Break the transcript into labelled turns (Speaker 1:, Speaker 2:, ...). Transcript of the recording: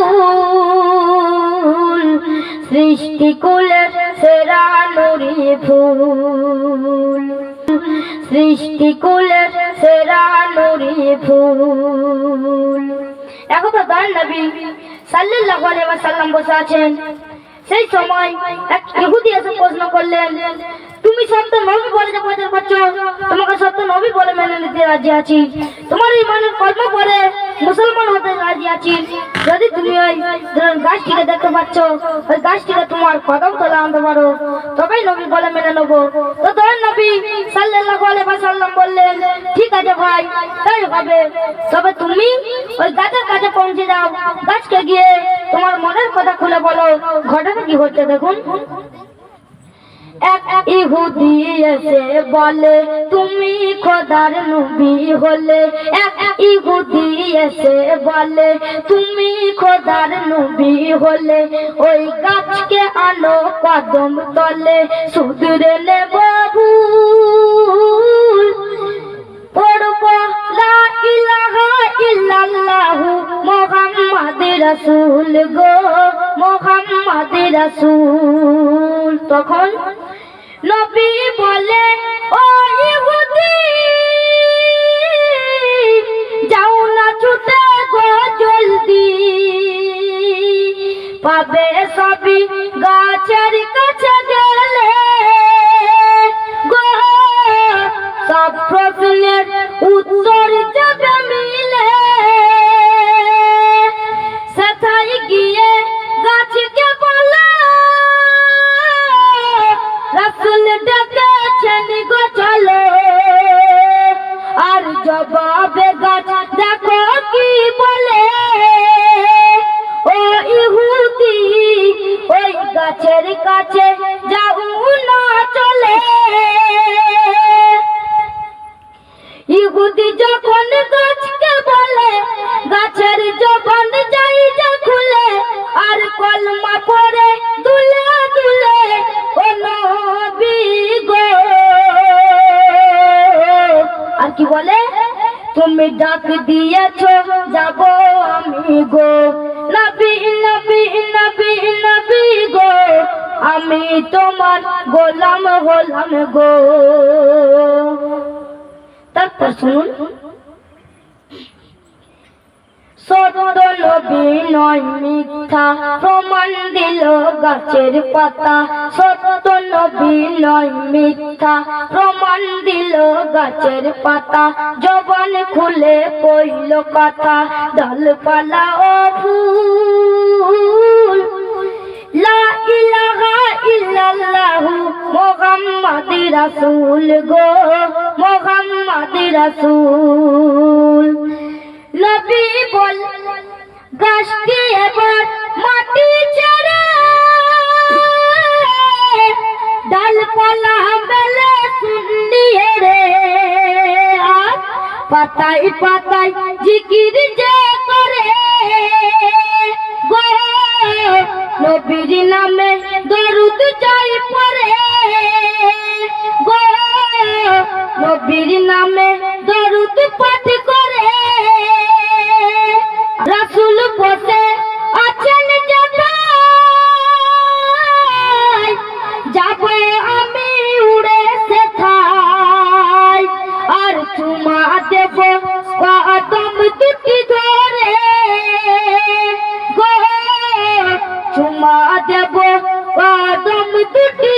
Speaker 1: রাসূল সৃষ্টি কুলের সেরা নুরি ফুল। সৃষ্টি কুলের সেরা নুরি ফুল। একবার দয়াল নবী সাল্লাল্লাহু আলাইহি ওয়াসাল্লাম বসে আছেন। সেই সময় এক ইহুদি এসে প্রশ্ন করলেন তুমি সত্য নবী বলে যে প্রচার করছ, তোমাকে সত্য নবী বলে মেনে নিতে রাজি আছি। তোমার এই মনের কর্ম করে মুসলমান হতে রাজি আছি। যদি তুমি ওই গাছটিকে দেখতে পাচ্ছ, ওই গাছটিকে তোমার কদম তলে আনতে পারো, তবেই নবী বলে মেনে নেব। তো ধর নবী সাল্লাল্লাহু আলাইহি ওয়াসাল্লাম বললেন, ঠিক আছে ভাই, তাই হবে। তবে তুমি ওই গাছের কাছে পৌঁছে যাও। গাছকে গিয়ে তোমার মনের কথা খুলে বলো। ঘটনা কি হচ্ছে দেখুন। এক ইহুদি এসে বলে, তুমি খোদার নবী হলে। এক ইহুদি এসে বলে, তুমি খোদার নবী হলে। ওই গাছকে আলো কদম তলে, সুদরে নেব ভুল। পড়ব, লা গো, মুহাম্মাদ রাসূল। তখন নবী বলে ও ইহুদি যাও না ছুটে গো জলদি। পাবে সবই কি বলে? তুমি ডাক দিয়েছ, যাব আমি গো। গো, আমি তোমার গোলাম হলাম গো। তারপর শুনুন। সত্য নবী নয় মিথ্যা, প্রমাণ দিল গাছের পাতা। সত্য নবী নয় মিথ্যা। প্রমাণ দিল গাছের পাতা। জবান খুলে কইল কথা। ডালপালা ও ফুল। লা ইলাহা ইল্লাল্লাহু মুহাম্মাদি রাসূল গো। মুহাম্মাদি রাসূল। নবী বল, গাছটি এবার পাতায় পাতাই জিকির যে করে নবীর নামে দরুদ যাই পরে গো, নবীর নামে দরুদ পাঠ দেব কদম দুটি